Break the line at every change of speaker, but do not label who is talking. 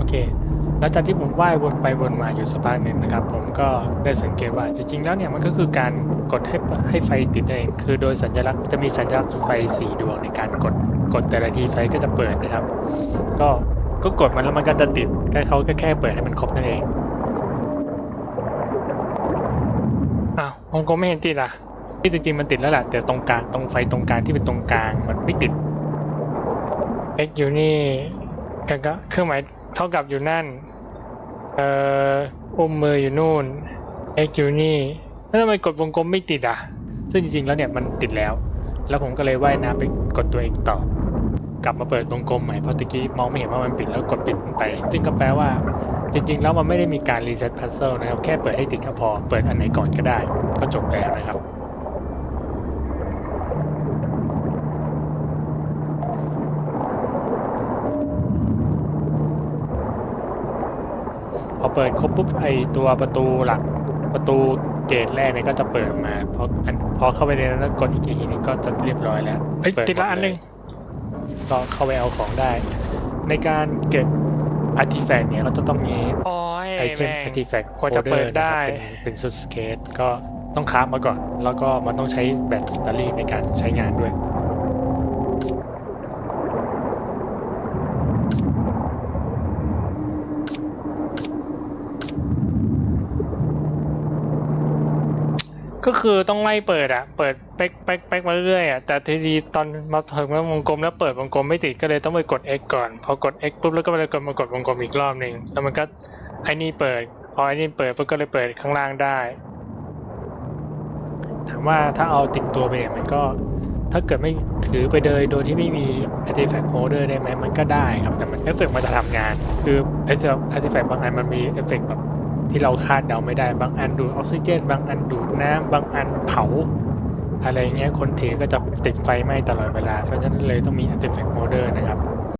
โอเคหลังจากที่ผมว่ายวนไปวนมาอยู่สักพักหนึ่งนะครับ ผมก็ได้สังเกตว่าจริงๆแล้วเนี่ยมันก็คือการกดให้ให้ไฟติดเอง คือโดยสัญลักษณ์จะมีสัญลักษณ์ไฟสีดวงในการกดกดแต่ละทีไฟก็จะเปิดนะครับ ก็ก็กดมันแล้วมันก็จะติดแค่เขาก็แค่เปิดให้มันครบนั่นเองอ้าวผมก็ไม่เห็นติดอะที่จริงๆมันติดแล้วแหละแต่ตรงกลางตรงไฟตรงกลางที่เป็นตรงกลางมันไม่ติด x อยู่นี่ก็เครื่องหมาย เท่ากับอยู่นั่น เอ่ออุ้มมืออยู่นู่น x อยู่นี่แล้วทำไมกดวงกลมไม่ติดอะ ซึ่งจริงๆแล้วเนี่ยมันติดแล้ว แล้วผมก็เลยว่ายน้ำไปกดตัวเองต่อ กลับมาเปิดวงกลมใหม่เพราะตะกี้มองไม่เห็นว่ามันปิดแล้วกดปิดไป ซึ่งก็แปลว่า จริงๆ แล้วมันไม่ได้มีการรีเซ็ตพัซเซิลนะครับ แค่เปิดให้ติดก็พอ เปิดอันไหนก่อนก็ได้ ก็จบแล้วนะครับ พอเปิดครบปุ๊บไอตัวประตูหลักประตูเกตแรกเนี่ยก็จะเปิดออกมาพออันพอเข้าไปในนั้นแล้วกดอีกทีนึงก็จะเรียบร้อยแล้วเฮ้ย
เปิด
ติดละ
หมด
อันหนึง
เลย
ก็เข้าไปเอาของได้ ในการเก็บอาร์ติแฟกต์เนี่ยก็จะต้องมี
โอ้ย
ไอเทม
แม่ง
อาร์ติแฟกต์
กว่าจะเปิดได้
เป็นเป็นสุดสเกตก็ต้องคราฟมาก่อน แล้วก็มันต้องใช้แบตเตอรี่ในการใช้งานด้วย ก็คือต้องไล่เปิดอะเปิดเป๊กเป๊กเป๊กมาเรื่อยๆอะแต่ทีนี้ตอนมาถึงวงกลมแล้วเปิดวงกลมไม่ติดก็เลยต้องไปกด X ก่อน พอกด X ปุ๊บแล้วก็เลยกดมากดวงกลมอีกรอบหนึ่งแล้วมันก็ไอ้นี่เปิด พอไอ้นี่เปิดปุ๊บก็เลยเปิดข้างล่างได้ถามว่าถ้าเอาติดตัวไปเนี่ยมันก็ถ้าเกิดไม่ถือไปเลยโดยที่ไม่มี artifact holder ได้ไหมมันก็ได้ครับแต่มันเอฟเฟกมันจะทำงาน คือไอ้เจ้า artifact บางอันมันมีเอฟเฟกต์แบบ ที่เราคาดเดาไม่ได้บางอันดูดออกซิเจน บางอันดูดน้ำบางอันเผา อะไรเงี้ยคนถือก็จะติดไฟไหม้ตลอดเวลา เพราะฉะนั้นเลยต้องมี artifact holder นะครับ